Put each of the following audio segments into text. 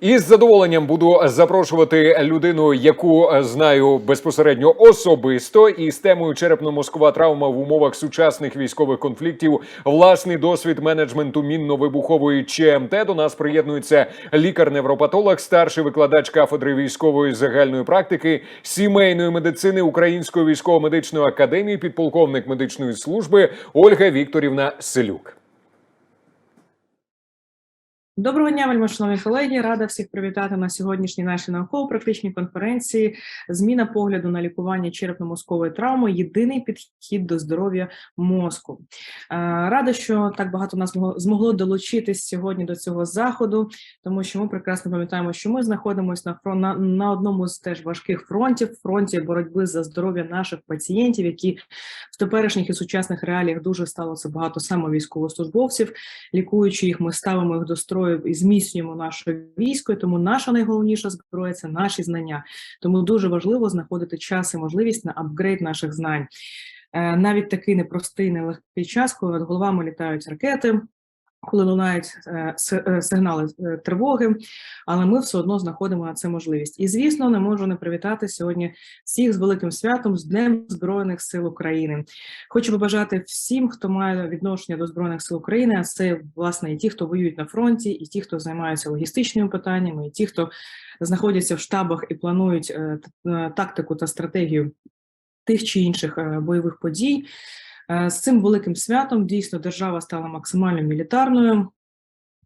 І з задоволенням буду запрошувати людину, яку е, знаю безпосередньо особисто, і з темою черепно-мозкова травма в умовах сучасних військових конфліктів, власний досвід менеджменту мінно-вибухової ЧМТ. До нас приєднується лікар-невропатолог, старший викладач кафедри військової загальної практики, сімейної медицини Української військово-медичної академії, підполковник медичної служби Ольга Вікторівна Селюк. Доброго дня, вельмишановні колеги. Рада всіх привітати на сьогоднішній нашій науково-практичній конференції. Зміна погляду на лікування черепно-мозкової травми єдиний підхід до здоров'я мозку. Е, Рада, що так багато нас змогло- долучитись сьогодні до цього заходу, тому що ми прекрасно пам'ятаємо, що ми знаходимося на фрон на, на одному з теж важких фронтів фронті боротьби за здоров'я наших пацієнтів, які в теперішніх і сучасних реаліях дуже стало це багато саме військовослужбовців. Лікуючи їх, ми ставимо їх до строю і зміцнюємо наше військо. Тому наша найголовніша зброя це наші знання. Тому дуже важливо знаходити час і можливість на апгрейд наших знань. Е, Навіть такий непростий, нелегкий час, коли над головами літають ракети. Коли лунають е, е, сигнали е, тривоги, але ми все одно знаходимо на це можливість. І звісно, не можу не привітати сьогодні всіх з великим святом з Днем Збройних сил України. Хочу побажати всім, хто має відношення до збройних сил України. А це власне і ті, хто воюють на фронті, і ті, хто займаються логістичними питаннями, і ті, хто знаходяться в штабах і планують тактику та стратегію тих чи інших бойових подій. Е, З цим великим святом дійсно держава стала максимально мілітарною.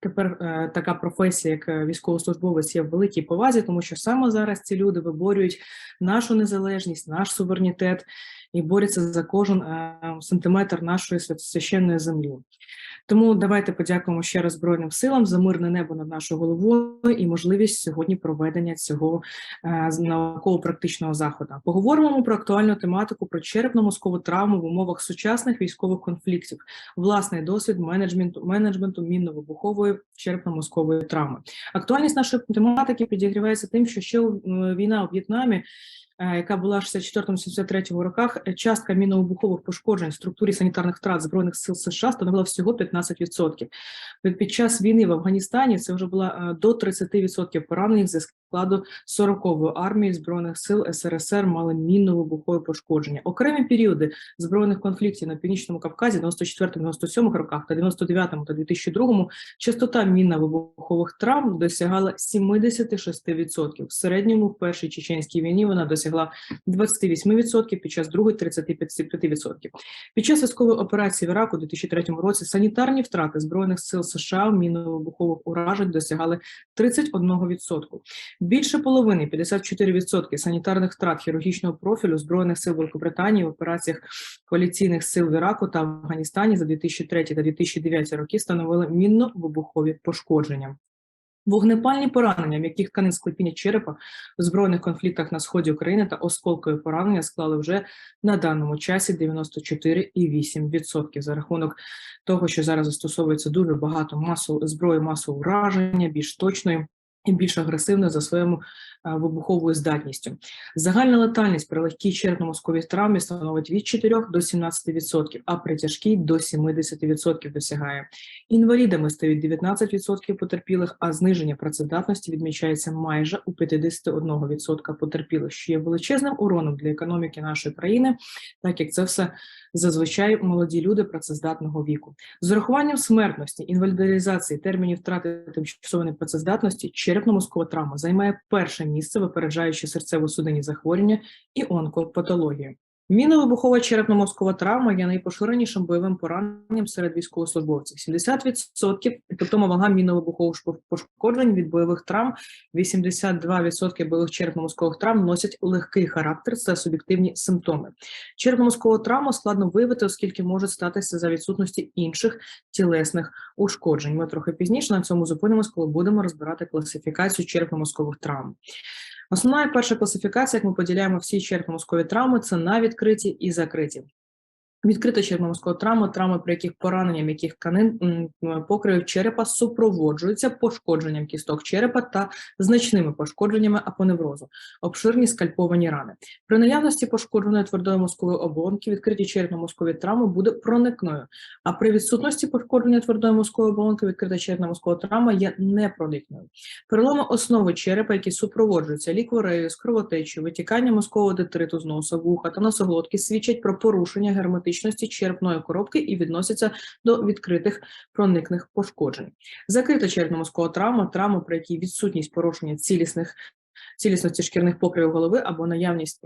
Тепер е, така професія, як е, військовослужбовець, є в великій повазі, тому що саме зараз ці люди виборюють нашу незалежність, наш суверенітет і борються за кожен сантиметр нашої свя- священної землі. Тому давайте подякуємо ще раз Збройним силам за мирне небо над нашою головою і можливість сьогодні проведення цього е, науково-практичного заходу. Поговоримо ми про актуальну тематику про черепно-мозкову травму в умовах сучасних військових конфліктів, власний досвід менеджменту менеджменту мінно-вибухової черепно-мозкової травми. Актуальність нашої тематики підігрівається тим, що ще війна у В'єтнамі. Е, Яка була в 64-73 роках, е, частка мінно-вибухових пошкоджень в структурі санітарних втрат збройних сил США становила всього 15%. Під- час війни в Афганістані це вже було е, до 30% поранених складу 40-ї армії збройних сил СРСР мали мінно-вибухове пошкодження. Окремі періоди збройних конфліктів на північному Кавказі 94-97 роках та 99 та 2002 частота мінно-вибухових травм досягала 76%. В середньому в першій чеченській війні вона досягла 28%, під час другої 35%. Під час військової операції в Іраку у 2003 році санітарні втрати збройних сил США в мінно-вибухових уражень досягали 31%. Більше половини 54% санітарних втрат хірургічного профілю збройних сил Великобританії в операціях коаліційних сил в Іраку та Афганістані за 2003 та 2009 роки становили мінно-вибухові пошкодження. Вогнепальні поранення, м'яких тканин склепіння черепа в збройних конфліктах на сході України та осколкові поранення склали вже на даному часі 94,8% за рахунок того, що зараз застосовується дуже багато масу зброї масового враження, більш точної і більш агресивно за своєю е, вибуховою здатністю. Загальна летальність при легкій черепно-мозковій травмі становить від 4 до 17%, а при тяжкій до 70% досягає. Інвалідами стають 19% потерпілих, а зниження працездатності відмічається майже у 51% потерпілих, що є величезним уроном для економіки нашої країни, так як це все зазвичай молоді люди працездатного віку. З урахуванням смертності, інвалідизації, термінів втрати тимчасової непрацездатності, черепно-мозкова травма займає перше місце, випереджаючи серцево-судинні захворювання і онкопатологію. Мінно-вибухова черепно-мозкова травма є найпоширенішим бойовим пораненням серед військовослужбовців. 70% тобто вага мінно-вибухових пошкоджень від бойових травм, 82% бойових черепно-мозкових травм носять легкий характер та суб'єктивні симптоми. Черепно-мозкову травму складно виявити, оскільки може статися за відсутності інших тілесних ушкоджень. Ми трохи пізніше на цьому зупинимось, коли будемо розбирати класифікацію черепно-мозкових травм. Основна перша класифікація, як ми поділяємо всі черепно-мозкові травми, це на відкриті і закриті. Відкрита черепно-мозкова травма, травми, при яких пораненням яких тканин покривів черепа супроводжуються пошкодженням кісток черепа та значними пошкодженнями апоневрозу, обширні скальповані рани. При наявності пошкодженої твердої мозкової оболонки відкриті черепно-мозкові травми буде проникною, а при відсутності пошкодження твердої мозкової оболонки відкрита черепно-мозкова травма є непроникною. Переломи основи черепа, які супроводжуються лікворею, з кровотечею, витіканням мозкового детриту з носа, вуха та носоглотки, свідчать про порушення герметичності черепної коробки і відносяться до відкритих проникних пошкоджень. Закрита черепно-мозкова травма, травма, при якій відсутність порушення цілісних цілісності шкірних покривів голови або наявність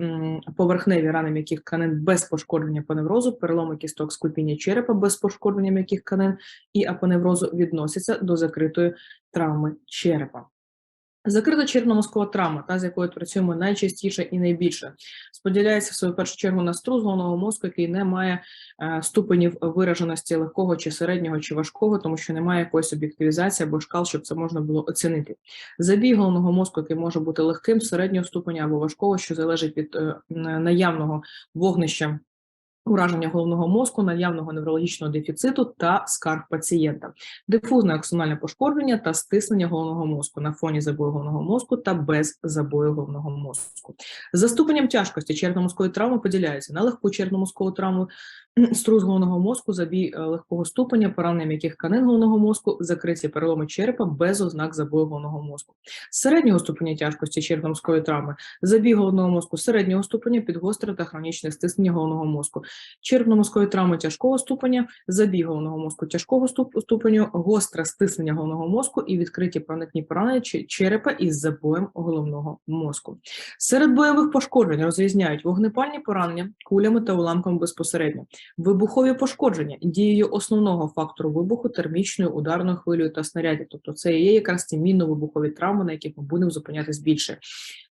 поверхневі рани м'яких тканин без пошкодження апоневрозу, переломи кісток склепіння черепа без пошкодження м'яких тканин і апоневрозу відносяться до закритої травми черепа. Закрита черепно-мозкова травма, та з якою працюємо найчастіше і найбільше, споділяється в свою першу чергу на струс головного мозку, який не має е, ступенів вираженості легкого чи середнього чи важкого, тому що немає якоїсь об'єктивізації або шкал, щоб це можна було оцінити. Забій головного мозку, який може бути легким, середнього ступеня або важкого, що залежить від е, наявного вогнища. Ураження головного мозку, наявного неврологічного дефіциту та скарг пацієнта, дифузне аксональне пошкодження та стиснення головного мозку на фоні забою головного мозку та без забою головного мозку. За ступенем тяжкості черепно-мозкової травми поділяється на легку черепно-мозкову травму, струс головного мозку, забій е, легкого ступеня, поранення м'яких тканин головного мозку, закриті переломи черепа без ознак забою головного мозку. Середнього ступеня тяжкості черепно-мозкової травми, забій головного мозку середнього ступеня, підгостре та хронічне стиснення головного мозку, черепно-мозкові травми тяжкого ступеня, забій головного мозку тяжкого ступеню, гостре стиснення головного мозку і відкриті проникні поранення черепа із забоєм головного мозку. Серед бойових пошкоджень розрізняють вогнепальні поранення кулями та уламками безпосередньо, вибухові пошкодження дією основного фактору вибуху термічною ударною хвилею та снарядів. Тобто це є якраз ті мінно-вибухові травми, на яких ми будемо зупинятись більше.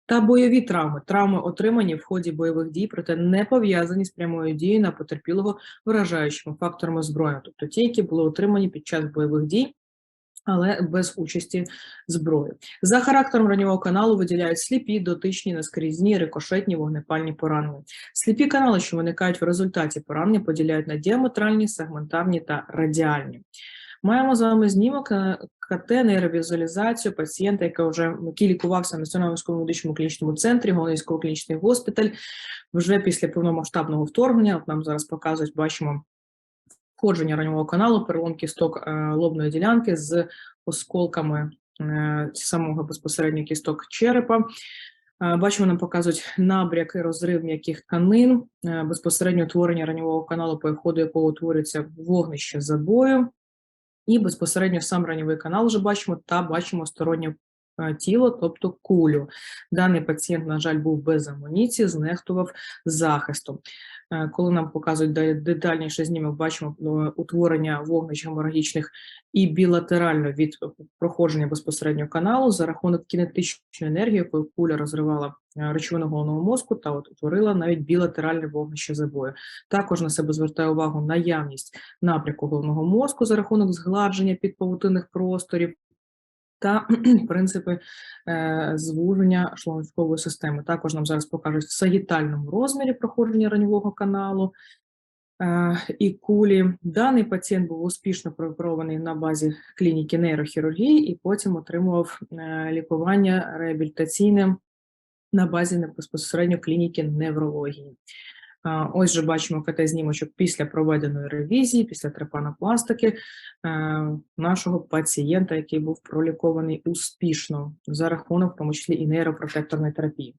Та бойові травми, травми отримані в ході бойових дій, проте не пов'язані з прямою дією на потерпілого вражаючими факторами зброї, тобто ті, які були отримані під час бойових дій. Але без участі зброї за характером раннього каналу виділяють сліпі, дотичні, наскрізні, рикошетні, вогнепальні поранення. Сліпі канали, що виникають в результаті поранення, поділяють на діаметральні, сегментарні та радіальні. Маємо з вами знімок е, КТ, нейровізуалізацію пацієнта, який вже який лікувався в Національному медичному клінічному центрі, головний військово-клінічний госпіталь. Вже після повномасштабного вторгнення. От нам зараз показують, бачимо входження раннього каналу, перелом кісток е, лобної ділянки з осколками е, самого безпосередньо кісток черепа. Бачимо, нам показують набряк і розрив м'яких тканин, безпосередньо утворення раннього каналу, по ходу якого утворюється вогнище забою, і безпосередньо сам ранньовий канал вже бачимо та бачимо стороннє е, тіло, тобто кулю. Даний пацієнт, на жаль, був без амуніції, знехтував захистом. Е, Коли нам показують де- детальніше знімок, бачимо е, утворення вогнищ геморагічних і білатерально від проходження безпосередньо каналу за рахунок кінетичної енергії, якою куля розривала е, речовину головного мозку та от утворила навіть білатеральне вогнище забою. Також на себе звертає увагу наявність напрямку головного мозку за рахунок згладження підпавутинних просторів. Та принципи е, звуження шлункової системи. Також нам зараз покажуть в сагітальному розмірі проходження раннього каналу е, і кулі. Даний пацієнт був успішно прооперований на базі клініки нейрохірургії і потім отримував е, лікування реабілітаційне на базі безпосередньо клініки неврології. Ось же бачимо КТ-знімочок після проведеної ревізії, після трепанопластики е, нашого пацієнта, який був пролікований успішно за рахунок, в тому числі і нейропротекторної терапії.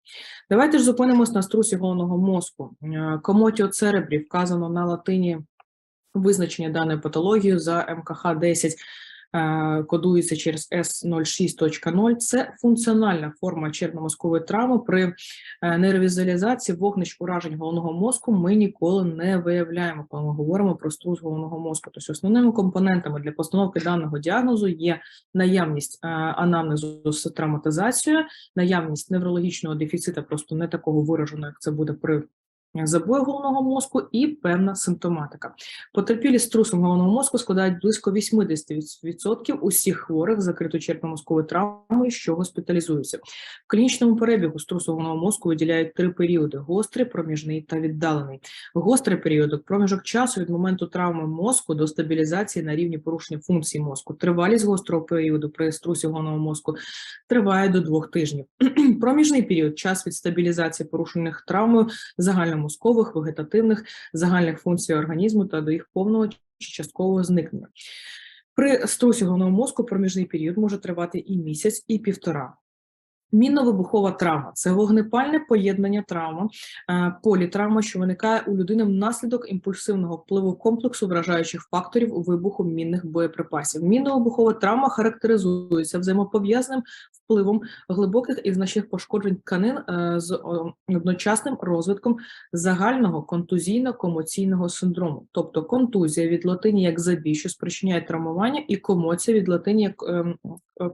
Давайте ж зупинимось на струсі головного мозку. Е, Комотіо церебрі вказано на латині визначення даної патології за МКХ-10 е, кодується через S06.0. Це функціональна форма черепно-мозкової травми. При е, нейровізуалізації вогнищ уражень головного мозку ми ніколи не виявляємо, коли ми говоримо про струс головного мозку. Тобто основними компонентами для постановки даного діагнозу є наявність е, анамнезу з травматизацією, наявність неврологічного дефіцита, просто не такого вираженого, як це буде при забою головного мозку і певна симптоматика. Потерпілі з трусом головного мозку складають близько 80% усіх хворих з закритою черепно-мозковою травмою, що госпіталізуються. В клінічному перебігу струсу головного мозку виділяють три періоди: гострий, проміжний та віддалений. Гострий період проміжок часу від моменту травми мозку до стабілізації на рівні порушення функцій мозку. Тривалість гострого періоду при струсі головного мозку триває до двох тижнів. Проміжний період час від стабілізації порушених травмою загальномозкових, вегетативних, загальних функцій організму та до їх повного чи часткового зникнення. При струсі головного мозку проміжний період може тривати і місяць, і півтора. Мінно-вибухова травма це вогнепальне поєднання травма, е, політравма, що виникає у людини внаслідок імпульсивного впливу комплексу вражаючих факторів у вибуху мінних боєприпасів. Мінно-вибухова травма характеризується взаємопов'язаним впливом глибоких і значних пошкоджень тканин е, з одночасним розвитком загального контузійно-комоційного синдрому, тобто контузія від латині як забій, що спричиняє травмування, і комоція від латині як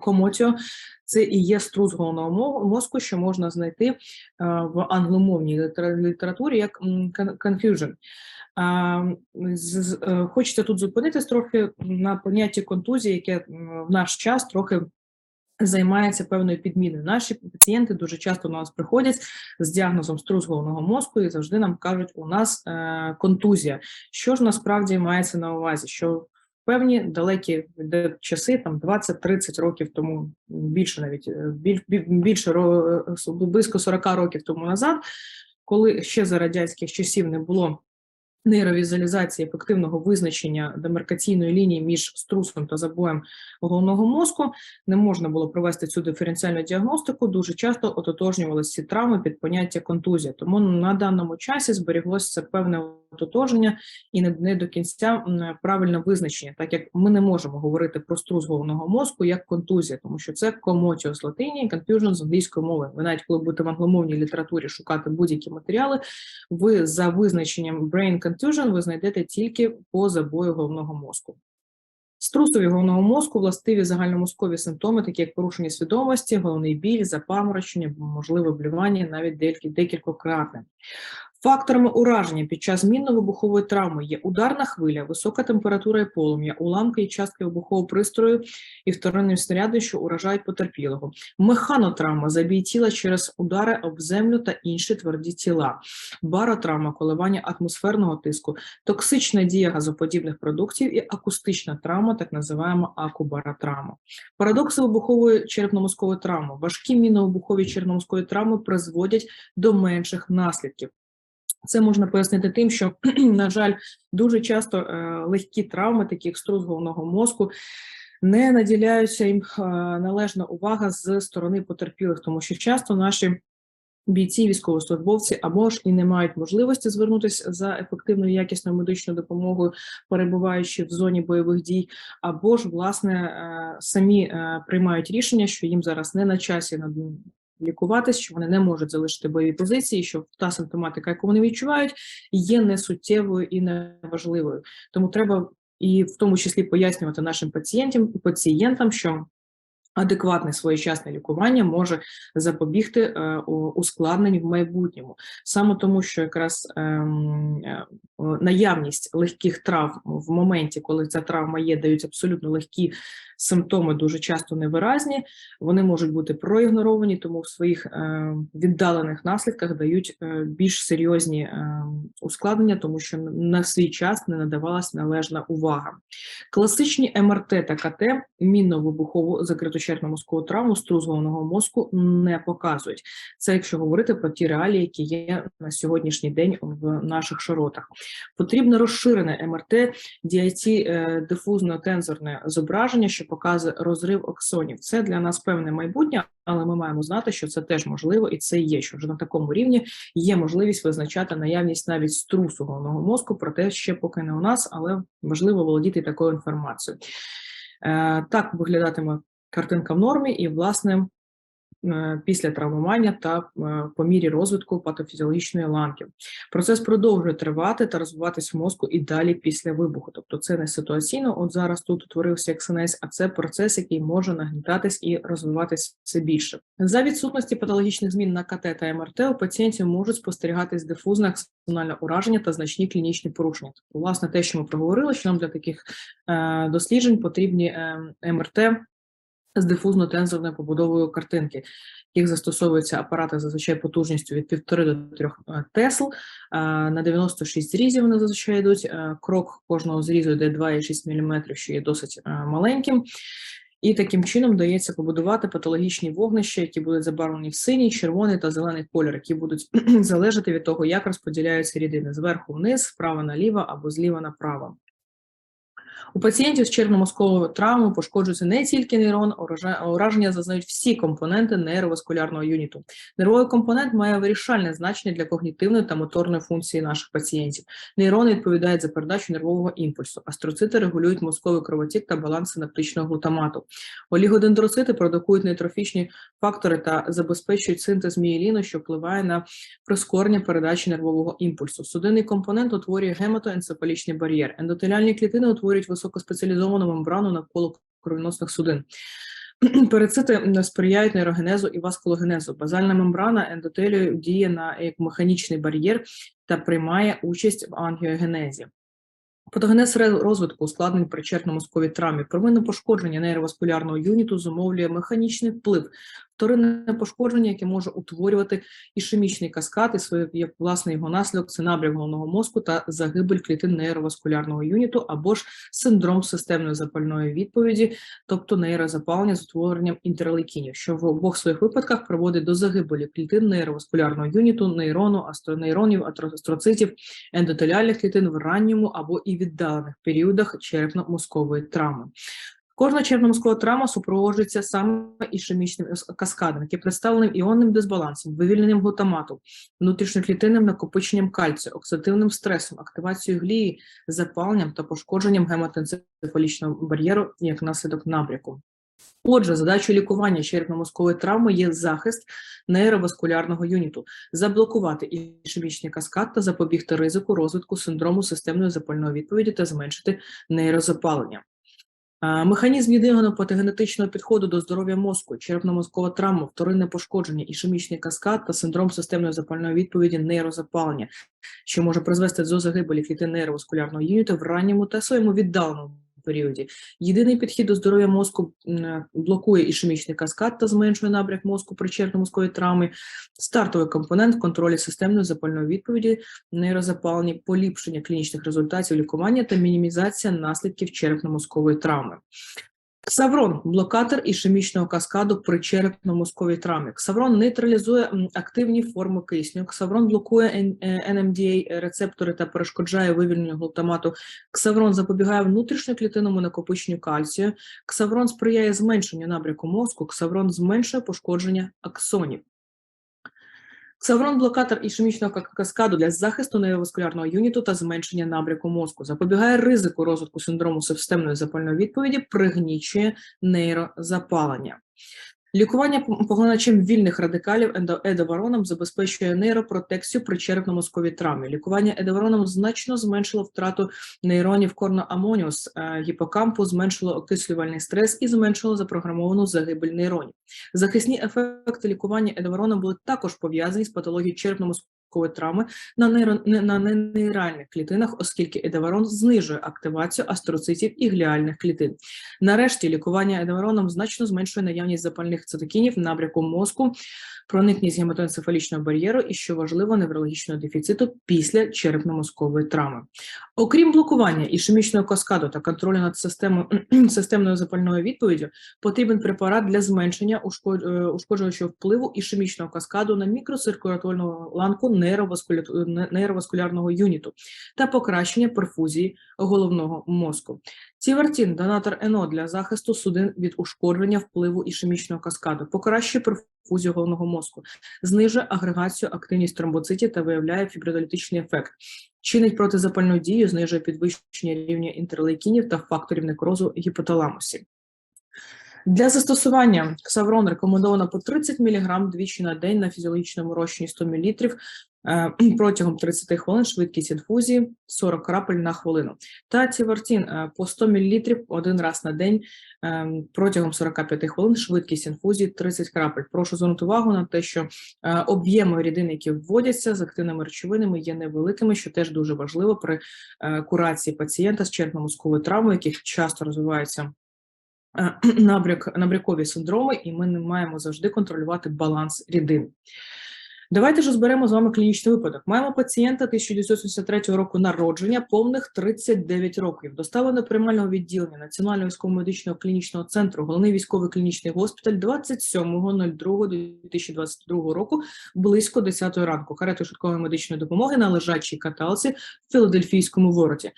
комоціо, це і є струс головного мо- мозку, що можна знайти е, в англомовній літературі як confusion. Е, Хочеться тут зупинитись трохи на понятті контузії, яке в наш час трохи займається певною підміною. Наші пацієнти дуже часто до нас приходять з діагнозом струс головного мозку і завжди нам кажуть, у нас е, контузія. Що ж насправді мається на увазі? Що певні далекі часи, там 20-30 років тому, більше навіть е, біль, більше е, близько 40 років тому назад, коли ще за радянських часів не було нейровізуалізації ефективного визначення демаркаційної лінії між струсом та забоєм головного мозку, не можна було провести цю диференціальну діагностику. Дуже часто ототожнювалися ці травми під поняття контузія. Тому на даному часі зберіглося це певне ототожнення і не, до кінця правильне визначення, так як ми не можемо говорити про струс головного мозку як контузія, тому що це комотіо з латині, confusion з англійської мови. Ви навіть коли будете в англомовній літературі шукати будь-які матеріали, ви за визначенням brain contusion ви знайдете тільки по забою головного мозку. Струсові головного мозку властиві загальномозкові симптоми, такі як порушення свідомості, головний біль, запаморочення, можливе блювання, навіть декіль- декількократне. Факторами ураження під час мінно-вибухової травми є ударна хвиля, висока температура і полум'я, уламки і частки вибухового пристрою і вторинні снаряди, що уражають потерпілого. Механотравма забій тіла через удари об землю та інші тверді тіла. Баротравма коливання атмосферного тиску, токсична дія газоподібних продуктів і акустична травма, так називаємо акубаротравма. Парадокси вибухової черепно-мозкової травми. Важкі мінно-вибухові черепно-мозкові травми призводять до менших наслідків. Це можна пояснити тим, що, на жаль, дуже часто е, легкі травми, такі як струс головного мозку, не наділяються їм е, належна увага з сторони потерпілих, тому що часто наші бійці, військовослужбовці або ж і не мають можливості звернутися за ефективною якісною медичною допомогою, перебуваючи в зоні бойових дій, або ж власне е, самі приймають рішення, що їм зараз не на часі лікуватись, що вони не можуть залишити бойові позиції, що та симптоматика, яку вони відчувають, є несуттєвою і неважливою. Тому треба і в тому числі пояснювати нашим пацієнтам, пацієнтам, що адекватне своєчасне лікування може запобігти е, ускладнень в майбутньому. Саме тому, що якраз ем, е, наявність легких травм в моменті, коли ця травма є, дають абсолютно легкі симптоми, дуже часто невиразні, вони можуть бути проігноровані, тому в своїх е, віддалених наслідках дають е, більш серйозні е, ускладнення, тому що на свій час не надавалась належна увага. Класичні МРТ та КТ мінно-вибухову закриту черепно-мозкову травму струс мозку не показують. Це якщо говорити про ті реалії, які є на сьогоднішній день в наших широтах. Потрібне розширене МРТ, DIT, е, дифузно-тензорне зображення, що показує розрив оксонів. Це для нас певне майбутнє, але ми маємо знати, що це теж можливо, і це є, що вже на такому рівні є можливість визначати наявність навіть струсу головного мозку, проте ще поки не у нас, але важливо володіти такою інформацією. Е, Так виглядатиме картинка в нормі, і власне після травмування та е, по мірі розвитку патофізіологічної ланки. Процес продовжує тривати та розвиватись в мозку і далі після вибуху. Тобто це не ситуаційно, от зараз тут утворився ексенез, а це процес, який може нагнітатись і розвиватись все більше. За відсутності патологічних змін на КТ та МРТ у пацієнтів можуть спостерігатись дифузне аксональне ураження та значні клінічні порушення. Власне, те, що ми проговорили, що нам для таких е, досліджень потрібні е, МРТ з дифузно-тензорною побудовою картинки. Їх застосовуються апарати зазвичай потужністю від 1,5 до 3 е, тесл. Е, На 96 зрізів вони зазвичай йдуть. Е, Крок кожного зрізу йде 2,6 мм, що є досить маленьким. І таким чином дається побудувати патологічні вогнища, які будуть забарвлені в синій, червоний та зелений кольор, які будуть залежати від того, як розподіляються рідини зверху вниз, справа наліво або зліва направо. У пацієнтів з червно-мозковою травмою пошкоджується не тільки нейрон, уража- ураження зазнають всі компоненти нейроваскулярного юніту. Нервовий компонент має вирішальне значення для когнітивної та моторної функції наших пацієнтів. Нейрони відповідають за передачу нервового імпульсу, астроцити регулюють мозковий кровотік та баланс синаптичного глутамату. Олігодендроцити продукують нейтрофічні фактори та забезпечують синтез мієліну, що впливає на прискорення передачі нервового імпульсу. Судинний компонент утворює гематоенцефалічний бар'єр. Ендотеліальні клітини утворюють високоспеціалізовану мембрану навколо кровоносних судин. Перицити сприяють нейрогенезу і васкулогенезу. Базальна мембрана ендотелію діє на як механічний бар'єр та приймає участь в ангіогенезі. Патогенез розвитку ускладнень при черепно-мозковій травмі. Первинне пошкодження нейроваскулярного юніту зумовлює механічний вплив. Вторинне пошкодження, яке може утворювати ішемічний каскад, і своє як власне його наслідок це набряк головного мозку та загибель клітин нейроваскулярного юніту або ж синдром системної запальної відповіді, тобто нейрозапалення з утворенням інтерлейкінів, що в обох своїх випадках приводить до загибелі клітин нейроваскулярного юніту, нейрону, астронейронів, атро- астроцитів, ендотеліальних клітин в ранньому або і віддалених періодах черепно-мозкової травми. Кожна черепно-мозкова травма супроводжується саме ішемічним каскадом, який представленим іонним дисбалансом, вивільненням глутамату, внутрішньоклітинним накопиченням кальцію, оксидативним стресом, активацією глії, запаленням та пошкодженням гематоенцефалічного бар'єру як наслідок набряку. Отже, задачою лікування черепно-мозкової травми є захист нейроваскулярного юніту, заблокувати ішемічний каскад та запобігти ризику розвитку синдрому системної запальної відповіді та зменшити нейрозапалення. Механізм єдиного патогенетичного підходу до здоров'я мозку, черепно-мозкова травма, вторинне пошкодження, ішемічний каскад та синдром системної запальної відповіді нейрозапалення, що може призвести до загибелі клітин нейроваскулярного юніту в ранньому та своєму віддаленому періоді. Єдиний підхід до здоров'я мозку блокує ішемічний каскад та зменшує набряк мозку при черепно-мозковій травмі, стартовий компонент в контролі системної запальної відповіді, нейрозапалення, поліпшення клінічних результатів лікування та мінімізація наслідків черепно-мозкової травми. Ксаврон блокатор ішемічного каскаду при черепно-мозковій травмі. Ксаврон нейтралізує активні форми кисню. Ксаврон блокує Н- е, NMDA рецептори та перешкоджає вивільненню глутамату. Ксаврон запобігає внутрішньоклітинному накопиченню кальцію. Ксаврон сприяє зменшенню набряку мозку. Ксаврон зменшує пошкодження аксонів. Ксаврон блокатор ішемічного ка- каскаду для захисту нейроваскулярного юніту та зменшення набряку мозку, запобігає ризику розвитку синдрому системної запальної відповіді, пригнічує нейрозапалення. Лікування поглиначем вільних радикалів едовароном забезпечує нейропротекцію при черепно-мозковій травмі. Лікування едовароном значно зменшило втрату нейронів корноамоніус е, гіпокампу, зменшило окислювальний стрес і зменшило запрограмовану загибель нейронів. Захисні ефекти лікування едовароном були також пов'язані з патологією черепно-мозкової травми на, на нейральних клітинах, оскільки едоварон знижує активацію астроцитів і гліальних клітин. Нарешті лікування едовароном значно зменшує наявність запальних цитокінів, набряку мозку, проникність гематоенцефалічного бар'єру і, що важливо, неврологічного дефіциту після черепно-мозкової травми. Окрім блокування ішемічного каскаду та контролю над системою, системною запальною відповіддю, потрібен препарат для зменшення е, ушкоджуючого впливу ішемічного каскаду на мікроциркуляторну ланку нейроваскуля- нейроваскулярного юніту та покращення перфузії головного мозку. Цівертін – донатор НО для захисту судин від ушкодження впливу ішемічного каскаду, покращує перфузію головного мозку, знижує агрегацію активність тромбоцитів та виявляє фібридолітичний ефект. Чинить протизапальну дію, знижує підвищення рівня інтерлейкінів та факторів некрозу гіпоталамусі. Для застосування Ксаврон рекомендовано по 30 мг двічі на день на фізіологічному розчині 100 мл протягом 30 хвилин швидкість інфузії 40 крапель на хвилину. Та Тівартін е, по 100 мл один раз на день е, протягом 45 хвилин швидкість інфузії 30 крапель. Прошу звернути увагу на те, що е, об'єми рідин, які вводяться з активними речовинами, є невеликими, що теж дуже важливо при е, курації пацієнта з черепно-мозковою травмою, яких часто розвиваються е, набряк, набрякові синдроми, і ми не маємо завжди контролювати баланс рідин. Давайте ж розберемо з вами клінічний випадок. Маємо пацієнта 1973 року народження, повних 39 років. Доставлено до приймального відділення Національного військово-медичного клінічного центру, головний військовий клінічний госпіталь 27.02.2022 року близько 10 ранку. Каретою швидкої медичної допомоги на лежачій каталці в Філадельфійському вороті.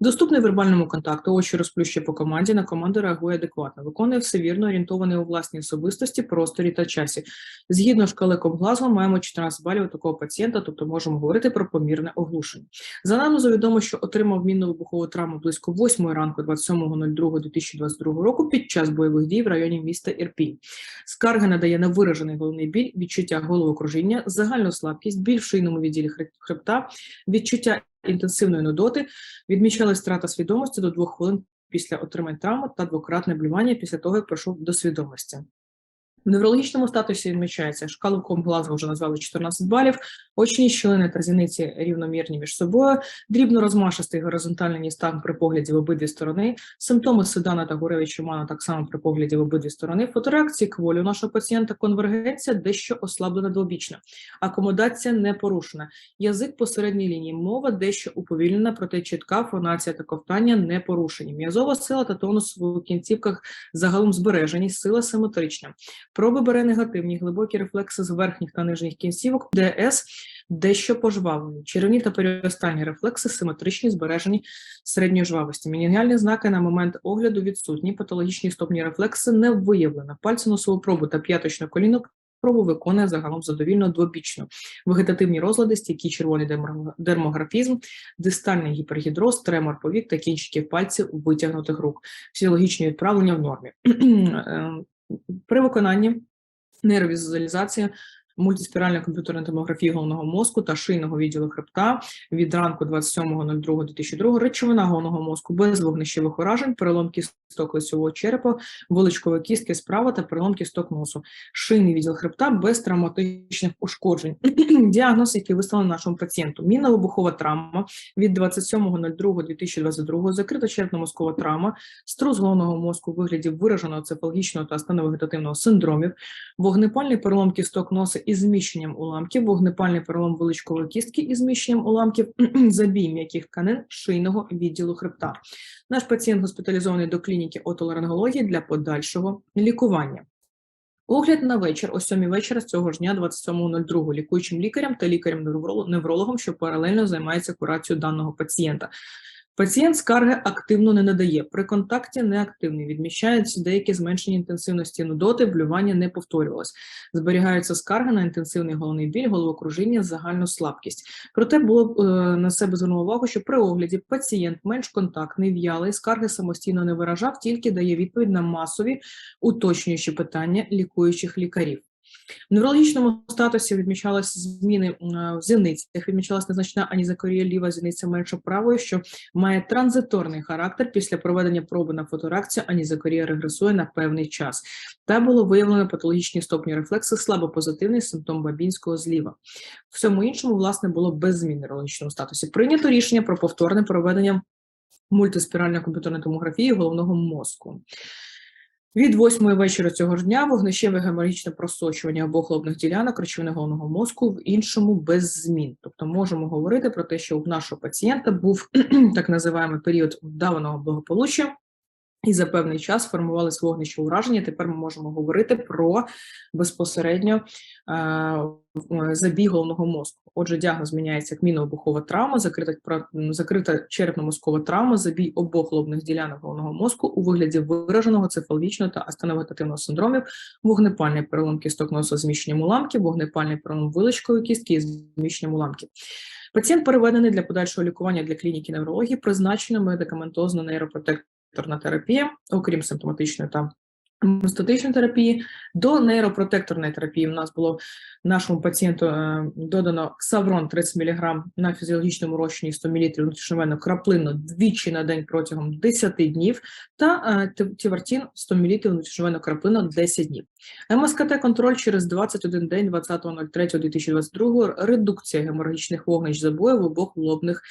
Доступний вербальному контакту, очі розплющує по команді, на команду реагує адекватно, виконує все вірно, орієнтований у власній особистості, просторі та часі. Згідно шкали Комглазго, маємо 14 балів у такого пацієнта, тобто можемо говорити про помірне оглушення. За анамнезу відомо, що отримав мінно-вибухову травму близько 8 ранку 27.02.2022 року під час бойових дій в районі міста Ірпінь. Скарга надає на виражений головний біль, відчуття головокружіння, загальну слабкість, біль в шийному відділі хреб- хребта, відчуття інтенсивної нудоти, відмічалась втрата свідомості до двох хвилин після отримання травми та двократне блювання після того, як пройшов до свідомості. В неврологічному статусі відмічається. Шкалу Глазго вже назвали 14 балів, очні щілини та рівномірні між собою, дрібно розмашистий горизонтальний стан при погляді в обидві сторони, симптоми Седана та Гуревича Мана так само при погляді в обидві сторони, фотореакції кволі у нашого пацієнта, конвергенція дещо ослаблена двобічна, акомодація не порушена, язик посередній лінії, мова дещо уповільнена, проте чітка фонація та ковтання не порушені. М'язова сила та тонус у кінцівках загалом збережені, сила симетрична. Проби бере негативні, глибокі рефлекси з верхніх та нижніх кінцівок, ДС дещо пожвавлені. Черевні та періостальні рефлекси симетричні, збережені середньої жвавості. Мінінгіальні знаки на момент огляду відсутні, патологічні стопні рефлекси не виявлено. Пальці носову пробу та п'яточну колінок пробу виконує загалом задовільно двобічно. Вегетативні розлади, стійкий червоний дермографізм, дистальний гіпергідроз, тремор повік та кінчиків пальців витягнутих рук. Фізіологічні відправлення в нормі. При виконанні нейровізуалізації мультиспіральної комп'ютерної томографії головного мозку та шийного відділу хребта від ранку 27.02.2002 речовина головного мозку без вогнищевих уражень, перелом кісток лицевого черепа, виличкової кістки справа та перелом кісток носу, шийний відділ хребта без травматичних ушкоджень. Діагноз, який виставлений нашому пацієнту, мінно-вибухова травма від 27.02.2022, закрита черепно-мозкова травма, струс головного мозку у вигляді вираженого цефалогічного та астеновегетативного синдромів, вогнепальний перелом кісток носа із зміщенням уламків, вогнепальний перелом величкової кістки із зміщенням уламків, забій м'яких тканин шийного відділу хребта. Наш пацієнт госпіталізований до клініки отоларингології для подальшого лікування. Огляд на вечір о 7 вечора з цього ж дня, 27.02, лікуючим лікарем та лікарем-неврологом, що паралельно займається курацією даного пацієнта. Пацієнт скарги активно не надає. При контакті неактивний. Відмічаються деякі зменшення інтенсивності нудоти, блювання не повторювалось. Зберігаються скарги на інтенсивний головний біль, головокружіння, загальну слабкість. Проте було е, на себе звернуло увагу, що при огляді пацієнт менш контактний, в'ялий, скарги самостійно не виражав, тільки дає відповідь на масові уточнюючі питання лікуючих лікарів. В неврологічному статусі відмічалися зміни е, в зіницях, відмічалася незначна анізакорія ліва зіниця менше правої, що має транзиторний характер. Після проведення проби на фотореакцію анізакорія регресує на певний час. Та було виявлено патологічні стопні рефлекси, слабопозитивний симптом Бабінського зліва. Всьому іншому, власне, було без змін в неврологічному статусі. Прийнято рішення про повторне проведення мультиспіральної комп'ютерної томографії головного мозку. Від 8 вечора цього ж дня вогнищеве геморагічне просочування обох лобних ділянок речовини головного мозку в іншому без змін. Тобто можемо говорити про те, що у нашого пацієнта був так називаємо період вдаваного благополуччя, і за певний час формувалися вогнищі ураження. Тепер ми можемо говорити про безпосередньо е, е, забій головного мозку. Отже, діагноз зміняється як мінообухова травма, закрита, закрита черепно-мозкова травма, забій обох лобних ділянок головного мозку у вигляді вираженого цефалічного та астеновегетативного синдромів, вогнепальний перелом кісток носу зміщенням уламків, вогнепальний перелом виличкової кістки із зміщенням уламків. Пацієнт переведений для подальшого лікування для клініки неврології, призначена медикаментозна нейропротекторна терапія, окрім симптоматичної та Статичної терапії до нейропротекторної терапії. У нас було нашому пацієнту е, додано Саврон 30 мг на фізіологічному розчині 100 мл внутрішньовенно краплинно двічі на день протягом 10 днів та Тівартін 100 мл внутрішньовенно краплинно 10 днів. МСКТ контроль через 21 день 20.03.2022 редукція геморрагічних вогнищ забою в обох лобних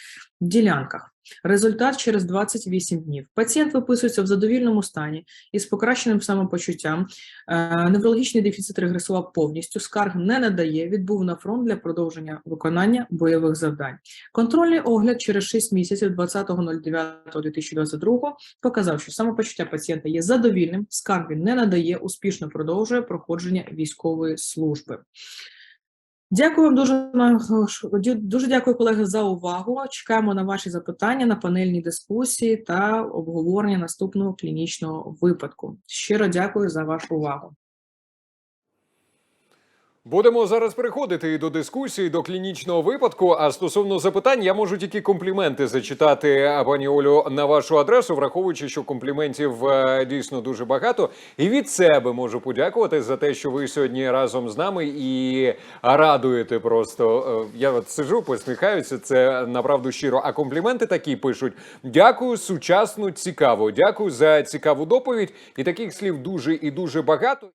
ділянках. Результат через 28 днів. Пацієнт виписується в задовільному стані із покращеним самопочуттям. Е, Неврологічний дефіцит регресував повністю. Скарг не надає. Відбув на фронт для продовження виконання бойових завдань. Контрольний огляд через 6 місяців 20.09.2022 показав, що самопочуття пацієнта є задовільним. Скарг він не надає. Успішно продовжує проходження військової служби. Дякую вам дуже дуже дякую, колеги, за увагу. Чекаємо на ваші запитання на панельній дискусії та обговорення наступного клінічного випадку. Щиро дякую за вашу увагу. Будемо зараз переходити і до дискусії, до клінічного випадку. А стосовно запитань, я можу тільки компліменти зачитати пані Олю на вашу адресу, враховуючи, що компліментів е, дійсно дуже багато. І від себе можу подякувати за те, що ви сьогодні разом з нами і радуєте просто. Е, Я от сижу, посміхаюся. Це направду щиро. А компліменти такі пишуть: дякую, сучасно, цікаво. Дякую за цікаву доповідь. І таких слів дуже і дуже багато.